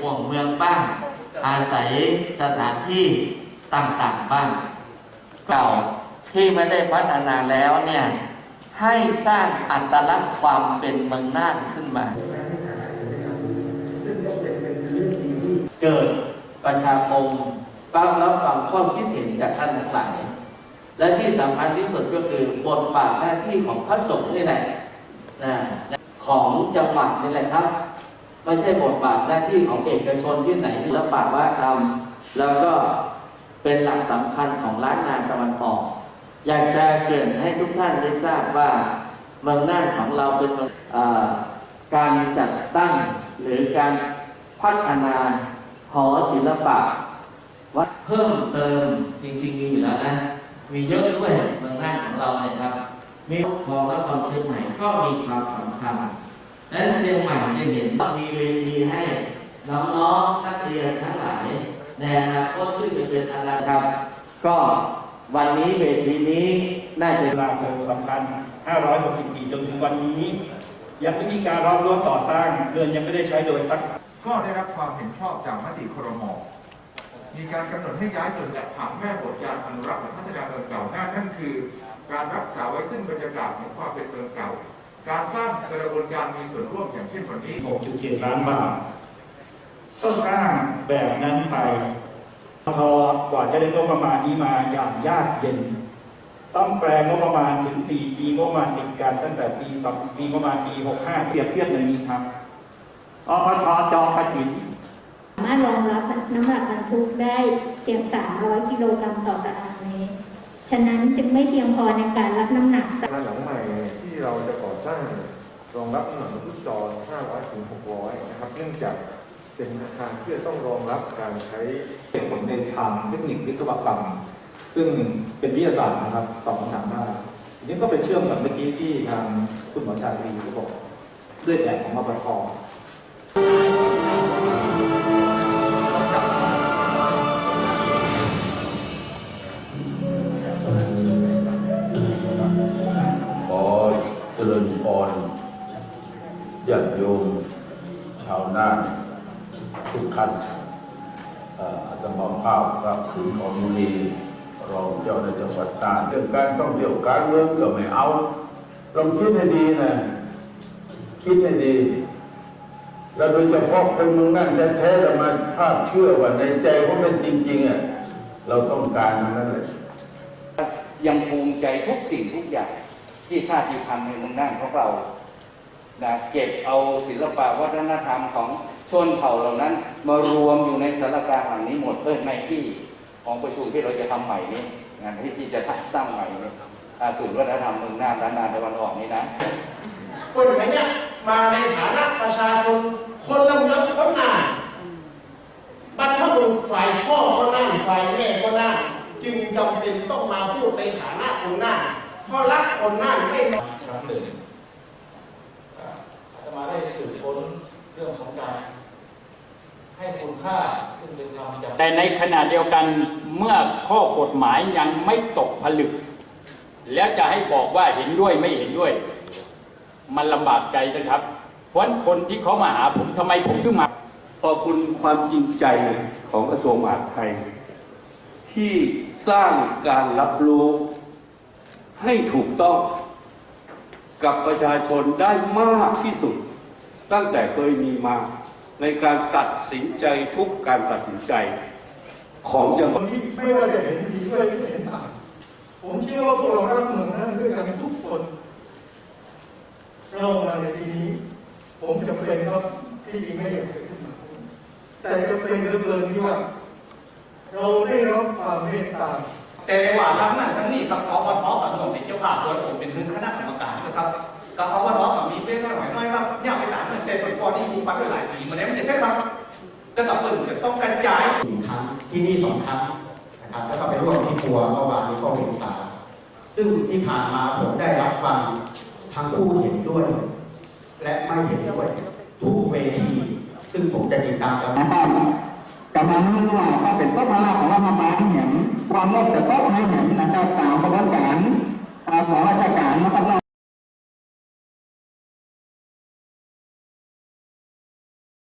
ห่วงเมืองบ้าง อาศัยสถานที่ต่างๆบ้าง เก่าที่ไม่ได้พัฒนาแล้วเนี่ยให้สร้างอัตลักษณ์ความเป็นเมืองน่านขึ้นมา เกิดประชาคมฟังแล้วฟังข้อคิดเห็นจากท่านทั้งหลายและที่สำคัญที่สุดก็คือบทบาทหน้าที่ของพระสงฆ์นี่แหละนะของจังหวัดนี่แหละครับ ไม่ใช่บทบาทหน้าที่ของเอกชนที่ไหนแล้วปากว่าทำแล้วก็เป็นหลักสำคัญของล้านนาตะวันออก อยากจะเกริ่นให้ทุกท่านได้ทราบว่าเมืองน่านของเราเป็นการจัดตั้งหรือการพัฒนาหอศิลปะ วัดเพิ่มเติมจริงๆมีอยู่แล้วนะ มีเยอะด้วยเมืองน่านของเราเนี่ยครับมีคลองนครเชียงใหม่ก็มีความสำคัญ นั้นเชียงใหม่จะเห็นว่ามีเวทีให้น้องๆนักเรียนทั้งหลายในอนาคตซึ่งจะเป็นอนาคตก็วันนี้เวทีนี้น่าจะเวลาเกิด2,564 จนถึงวันนี้ ยังไม่มีการรับรู้ต่อสร้างเรือนยังไม่ได้ใช้โดยสักก็ได้รับความเห็นชอบจากมติครมมีการกำหนดให้ย้ายส่วนจากผังแม่บทยานอนุรักษ์และพัฒนาเมืองเก่าหน้านั่นคือ การรักษาไว้ซึ่งบรรยากาศของความเป็นเมืองเก่า การสร้างกระบวนการมีส่วนร่วมอย่างเช่นวันนี้ 6.7 ล้านบาท ต้องสร้างแบบนั้นไปทอกว่าจะได้งบประมาณนี้มาอย่างยากเย็น ต้องแปลงบประมาณถึง 4 ปีงบประมาณติดกันตั้งแต่ปี2ปีงบประมาณปี 65 เปรียบเทียบอย่างนี้ครับอพชจองกระถินสามารถรองรับน้ำหนักบรรทุกได้เพียง 300 กิโลกรัมต่อตารางเมตร ฉะนั้นจึงไม่เพียงพอในการรับน้ำหนักอาคารหลังใหม่ ที่เราจะก่อสร้างรองรับน้ำหนักบรรทุกจอ500 ถึง 600 นะครับ เนื่องจากเป็นอาคารที่จะต้องรองรับการใช้เหตุผลในทางเทคนิควิศวกรรม ซึ่งเป็นวิทยาศาสตร์นะครับตอบคำถามได้ทีนี้ก็ไปเชื่อมกับเมื่อกี้ที่ทางคุณหมอชาตรีเขาบอกด้วยแบบของมปท ญาติโยมชาวนาทุกท่านอาตมาภาพครับคุณอมุนีรองเจ้าในจังหวัดตาดเรื่องการท่องเที่ยวการเมืองก็ไม่เอาลองคิดให้ดีนะคิดให้ดี แล้วโดยเฉพาะคนเมืองนั่นแท้ๆเรามาภาพเชื่อว่าในใจเขาเป็นจริงๆอะเราต้องการมันนั่นแหละยังภูมิใจทุกสิ่งทุกอย่างที่ชาติพันธุ์ในเมืองนั่นของเรา นะเก็บเอาศิลปะวัฒนธรรมของชนเผ่าเหล่านั้น มารวมอยู่ในสารการแห่งนี้หมดเพื่อในที่ของประชุมที่เราจะทำใหม่นี้งานที่ที่จะสร้างใหม่นี้อ่าศูนย์วัฒนธรรมเมืองน่านล้านนาตะวันออกนี้นะคนไหนเนี่ยมาในฐานะประชาชนคนละเมืองคนหน้าบรรพบุรุษฝ่ายพ่อก็น่านฝ่ายแม่ก็น่านจึงจำเป็นต้องมาพูดในฐานะคนหน้านเพราะรักคนหน้านไม่น้อย ครั้งหนึ่งอ่าอาตมาได้สืบค้นเรื่องของการให้คุณค่าซึ่งเป็นธรรมจาก แต่ ในขณะเดียวกันเมื่อข้อกฎหมายยังไม่ตกผลึก แล้วจะให้บอกว่าเห็นด้วยไม่เห็นด้วย มันลำบากใจนะครับ เพราะคนที่เขามาหาผมทำไมผมถึงมา ขอบคุณความจริงใจของกระทรวงมหาดไทย ที่สร้างการรับรู้ให้ถูกต้องกับประชาชนได้มากที่สุด ตั้งแต่เคยมีมาในการตัดสินใจทุกการตัดสินใจ ของจังหวัดที่ไม่ว่าจะเห็นดีก็เห็นต่างผมเชื่อว่าพวกเรารักเมืองนั้นด้วยกันทุกคนเรามาในทีนี้ ผมจำเป็นครับที่จริงไม่อยากจะขึ้นมาพูดแต่จำเป็นเหลือเกินที่ว่า เราได้รับความเมตตาแต่ว่าทั้งนั้นทั้งนี้สักอวันน้องกับผมเป็นเจ้าภาพโดยผมเป็นถึงคณะกรรมการนะครับกับอวันน้องกับมีเพื่อนน้อยน้อยครับเนี่ยไปต่างกันแต่เป็นก่อนที่มีปัญหาหลายปีมันนี้มันจะเส้นครับแล้วกับเปิดจะต้องกระจายสี่ครั้ง ที่นี่สองครั้งนะครับ แล้วก็ไปร่วมที่ครัวเมื่อวานนี้ก็เห็นสาซึ่งที่ผ่านมาผมได้รับฟังทั้งผู้เห็นด้วย และไม่เห็นด้วยทุกเวทีซึ่งผมจะติดตามกันนะครับกำลังว่าก็เป็นต้นมาของรัฐบาลเห็นความโลภแต่ก็ไม่เห็นนะครับตามกระบวนการของราชการนะครับ